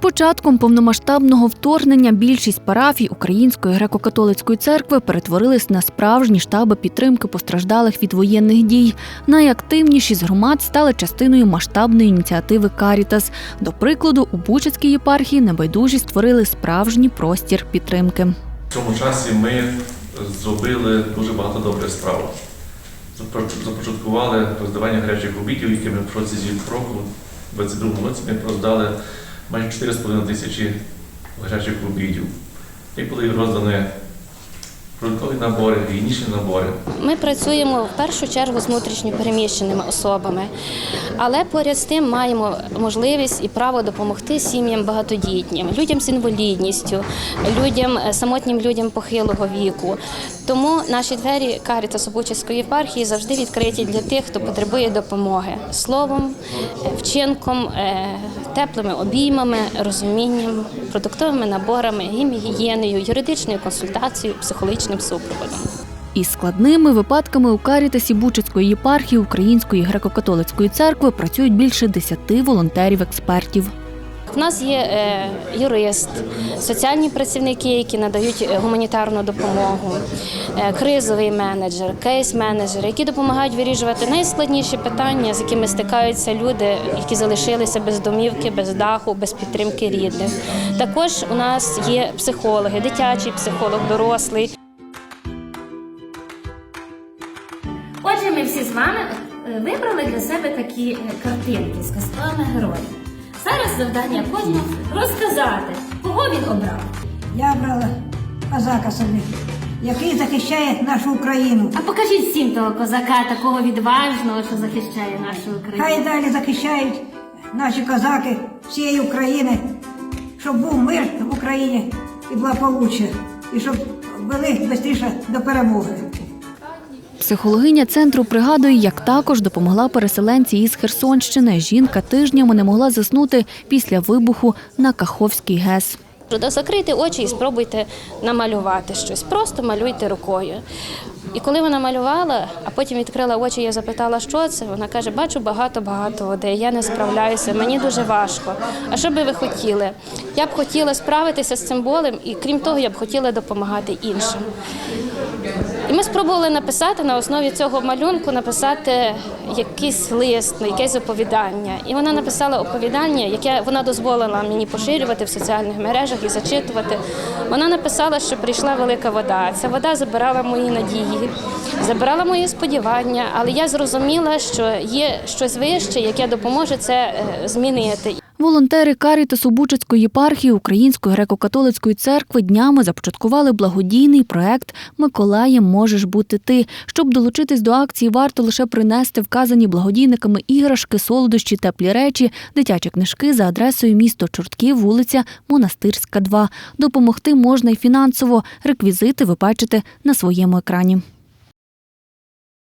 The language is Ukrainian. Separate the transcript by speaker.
Speaker 1: початком повномасштабного вторгнення більшість парафій Української греко-католицької церкви перетворились на справжні штаби підтримки постраждалих від воєнних дій. Найактивніші з громад стали частиною масштабної ініціативи Карітас. До прикладу, у Бучацькій єпархії небайдужі створили справжній простір підтримки.
Speaker 2: В цьому часі ми зробили дуже багато добрих справ. Започаткували роздавання гарячих обідів, які ми в протязі року, у 2022 році, ми роздали майже 4,5 тисячі лежачих обідів. І були роздані продуктові набори, гігієнічні набори.
Speaker 3: Ми працюємо в першу чергу з внутрішньо переміщеними особами, але поряд з тим маємо можливість і право допомогти сім'ям багатодітнім, людям з інвалідністю, людям е, самотнім людям похилого віку. Тому наші двері Карітас Обучівської єпархії завжди відкриті для тих, хто потребує допомоги словом, е, вчинком, е, теплими обіймами, розумінням, продуктовими наборами, гігієною, юридичною консультацією, психологічним супроводом.
Speaker 1: Із складними випадками у Карітасі Бучацької єпархії Української греко-католицької церкви працюють більше десяти волонтерів-експертів.
Speaker 3: В нас є е, юрист, соціальні працівники, які надають е, гуманітарну допомогу, е, кризовий менеджер, кейс-менеджер, які допомагають вирішувати найскладніші питання, з якими стикаються люди, які залишилися без домівки, без даху, без підтримки рідних. Також у нас є психологи, дитячий психолог, дорослий.
Speaker 4: Отже, ми всі з вами е, вибрали для себе такі е, картинки з казковими героями. Зараз завдання кожного розказати, кого він обрав.
Speaker 5: Я брала козака собі, який захищає нашу Україну.
Speaker 4: А покажіть всім того козака, такого відважного, що захищає нашу Україну.
Speaker 5: Хай далі захищають наші козаки всієї України, щоб був мир в Україні і благополуччя, і щоб вели швидше до перемоги.
Speaker 1: Психологиня центру пригадує, як також допомогла переселенці із Херсонщини. Жінка тижнями не могла заснути після вибуху на Каховський ГЕС.
Speaker 3: Закрийте очі і спробуйте намалювати щось. Просто малюйте рукою. І коли вона малювала, а потім відкрила очі, я запитала, що це. Вона каже: бачу багато-багато води, я не справляюся, мені дуже важко. А що би ви хотіли? Я б хотіла справитися з цим болем, і крім того, я б хотіла допомагати іншим. І ми спробували написати на основі цього малюнку, написати якийсь лист, якесь оповідання. І вона написала оповідання, яке вона дозволила мені поширювати в соціальних мережах і зачитувати. Вона написала, що прийшла велика вода. Ця вода забирала мої надії, забирала мої сподівання, але я зрозуміла, що є щось вище, яке допоможе це е, змінити.
Speaker 1: Волонтери Карітасу Бучацької єпархії Української греко-католицької церкви днями започаткували благодійний проект Миколаєм можеш бути ти. Щоб долучитись до акції, варто лише принести вказані благодійниками іграшки, солодощі, теплі речі, дитячі книжки за адресою місто Чортків, вулиця Монастирська, 2. Допомогти можна й фінансово. Реквізити ви бачите на своєму екрані.